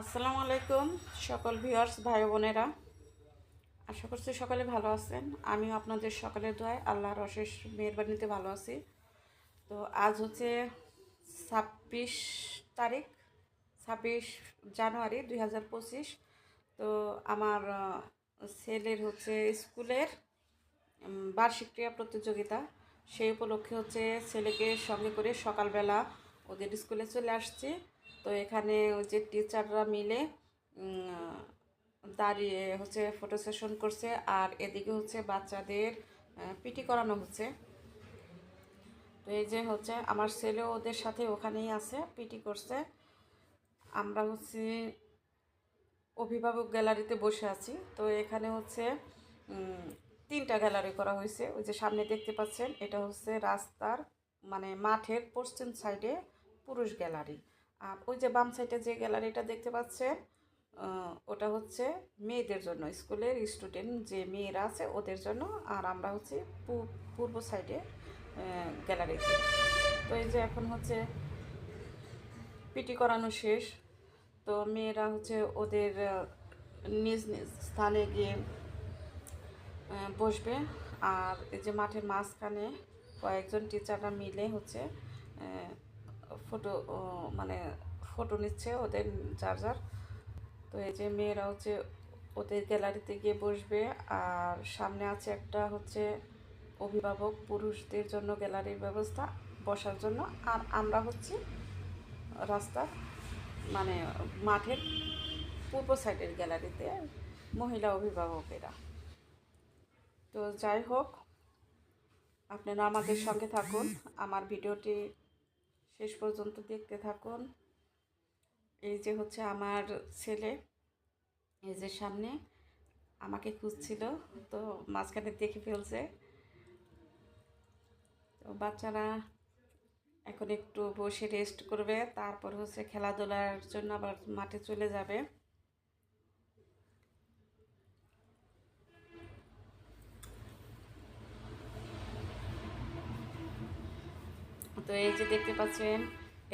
আসসালামু আলাইকুম সকল ভিউয়ার্স, ভাই বোনেরা। আশা করছি সকালে ভালো আছেন। আমিও আপনাদের সকালের দোয়ায় আল্লাহর অশেষ মেহরবানিতে ভালো আছি। তো আজ হচ্ছে ছাব্বিশ তারিখ, ছাব্বিশ জানুয়ারি দুই হাজার পঁচিশ। তো আমার ছেলের হচ্ছে স্কুলের বার্ষিক ক্রীড়া প্রতিযোগিতা। সেই উপলক্ষে হচ্ছে ছেলেকে সঙ্গে করে সকালবেলা ওদের স্কুলে চলে আসছে। তো এখানে ওই যে টিচাররা মিলে দাঁড়িয়ে হচ্ছে ফটো সেশন করছে আর এদিকে হচ্ছে বাচ্চাদের পিটি করানো হচ্ছে। তো এই যে হচ্ছে আমার ছেলে ওদের সাথে ওখানেই আছে পিটি করছে। আমরা হচ্ছে অভিভাবক গ্যালারিতে বসে আছি। তো এখানে হচ্ছে তিনটা গ্যালারি করা হয়েছে। ওই যে সামনে দেখতে পাচ্ছেন, এটা হচ্ছে রাস্তার মানে মাঠের পশ্চিম সাইডে পুরুষ গ্যালারি। আর ওই যে বাম সাইডে যে গ্যালারিটা দেখতে পাচ্ছেন ওটা হচ্ছে মেয়েদের জন্য, স্কুলের স্টুডেন্ট যে মেয়েরা আছে ওদের জন্য, আর আমরা হচ্ছে পূর্ব সাইডে গ্যালারিতে। তো এই যে এখন হচ্ছে পিটি করানো শেষ, তো মেয়েরা হচ্ছে ওদের নিজ নিজ স্থানে গিয়ে বসবে। আর এই যে মাঠের মাঝখানে কয়েকজন টিচাররা মিলে হচ্ছে ফটো মানে ফটো নিচ্ছে ওদের যার তো এই যে মেয়েরা হচ্ছে ওদের গ্যালারিতে গিয়ে বসবে আর সামনে আছে একটা হচ্ছে অভিভাবক পুরুষদের জন্য গ্যালারির ব্যবস্থা বসার জন্য। আর আমরা হচ্ছে রাস্তার মানে মাঠের পূর্ব সাইডের গ্যালারিতে মহিলা অভিভাবকেরা। তো যাই হোক, আপনারা আমাদের সঙ্গে থাকুন। আমার ভিডিওটি শেষ পর্যন্ত দেখতে থাকুন। এই যে হচ্ছে আমার ছেলে, এই যে সামনে আমাকে খুঁজছিল, তো মাঝখানে দেখে ফেলছে। তো বাচ্চারা এখন একটু বসে রেস্ট করবে, তারপর হচ্ছে খেলাধুলার জন্য আবার মাঠে চলে যাবে। তো এই যে দেখতে পাচ্ছেন,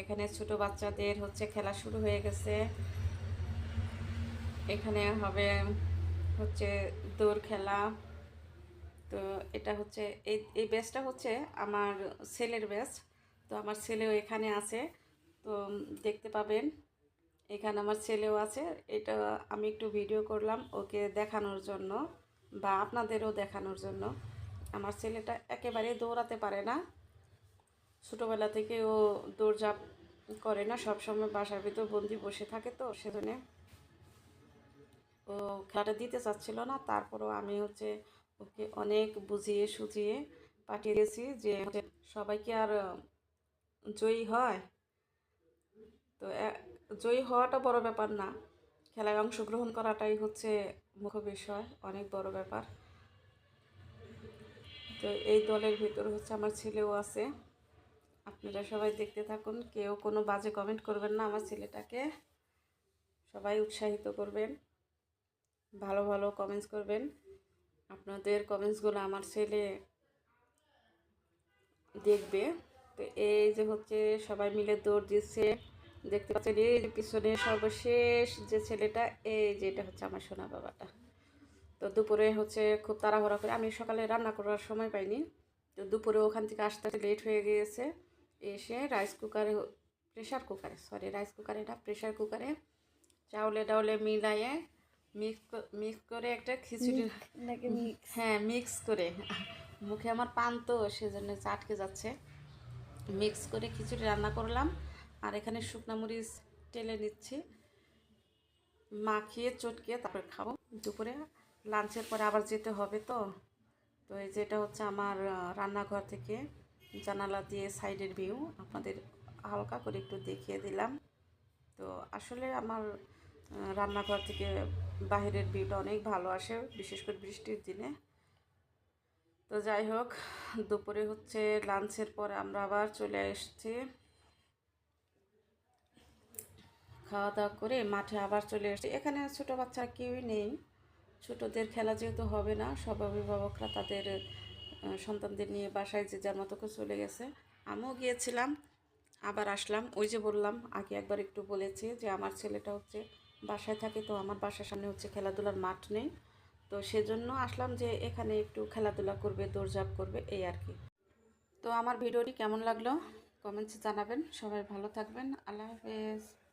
এখানে ছোট বাচ্চাদের হচ্ছে খেলা শুরু হয়ে গেছে। এখানে হবে হচ্ছে দৌড় খেলা। তো এটা হচ্ছে, এই এই ব্যাচটা হচ্ছে আমার ছেলের ব্যাচ। তো আমার ছেলেও এখানে আছে। তো দেখতে পাবেন, এখানে আমার ছেলেও আছে। এটা আমি একটু ভিডিও করলাম ওকে দেখানোর জন্য বা আপনাদেরও দেখানোর জন্য। আমার ছেলেটা একেবারে দৌড়াতে পারে না। ছোটোবেলা থেকে ও দৌড়ঝাঁপ করে না, সবসময় বাসার ভিতর বন্দি বসে থাকে তো, সেজন্য ও খেলাটা দিতে চাচ্ছিল না। তারপরও আমি হচ্ছে ওকে অনেক বুঝিয়ে সুঝিয়ে পাঠিয়ে দিয়েছি যে হচ্ছে সবাই কি আর জয়ী হয়? তো জয়ী হওয়াটা বড় ব্যাপার না। খেলায় অংশগ্রহণ করাটাই হচ্ছে মুখ্য বিষয়, অনেক বড় ব্যাপার। তো এই দলের ভিতর হচ্ছে আমার ছেলেও আছে। আপনারা সবাই দেখতে থাকুন। কেউ কোনো বাজে কমেন্ট করবেন না আমার ছেলেটাকে। সবাই উৎসাহিত করবেন। ভালো ভালো কমেন্টস করবেন। আপনাদের কমেন্টসগুলো আমার ছেলে দেখবে। তো এই যে হচ্ছে সবাই মিলে দৌড় দিচ্ছে। দেখতে পাচ্ছেন এই যে পিছনে সর্বশেষ যে ছেলেটা, এই যে এটা হচ্ছে আমার সোনা বাবাটা। তো দুপুরে হচ্ছে খুব তাড়াহুড়া করে, আমি সকালে রান্না করার সময় পাইনি। তো দুপুরে ওখান থেকে আসতে আসতে লেট হয়ে গিয়েছে। এসে রাইস কুকারে প্রেশার কুকারে সরি রাইস কুকারে না প্রেশার কুকারে চাউলে ডাউলে মিলাইয়ে মিক্স মিক্স করে একটা খিচুড়ি নাকি হ্যাঁ মিক্স করে। মুখে আমার পান তো সেজন্য চাটকে যাচ্ছে। মিক্স করে খিচুড়ি রান্না করলাম। আর এখানে শুকনা মরিচ টেলে নিচ্ছি। মাখিয়ে চটকিয়ে তারপর খাব। দুপুরে লাঞ্চের পরে আবার যেতে হবে তো। তো এই যেটা হচ্ছে আমার রান্নাঘর থেকে জানালা দিয়ে সাইডের ভিউ আপনাদের হালকা করে একটু দেখিয়ে দিলাম। তো আসলে আমার রান্নাঘর থেকে বাইরের ভিউটা অনেক ভালো আসে, বিশেষ করে বৃষ্টির দিনে। তো যাই হোক, দুপুরে হচ্ছে লাঞ্চের পরে আমরা আবার চলে এসেছি। খাওয়া দাওয়া করে মাঠে আবার চলে এসেছি। এখানে ছোট বাচ্চা কেউই নেই। ছোটদের খেলা যেহেতু হবে না, সব অভিভাবকরা তাদের সন্তানদের নিয়ে বাসায় যে যার মতো করে চলে গেছে। আমিও গিয়েছিলাম, আবার আসলাম। ওই যে বললাম, আগে একবার একটু বলেছি যে আমার ছেলেটা হচ্ছে বাসায় থাকে, তো আমার বাসার সামনে হচ্ছে খেলাধুলার মাঠ নেই। তো সেজন্য আসলাম যে এখানে একটু খেলাধুলা করবে, দৌড়ঝাঁপ করবে, এই আর কি। তো আমার ভিডিওটি কেমন লাগল? কমেন্টসে জানাবেন। সবাই ভালো থাকবেন। আল্লাহ হাফেজ।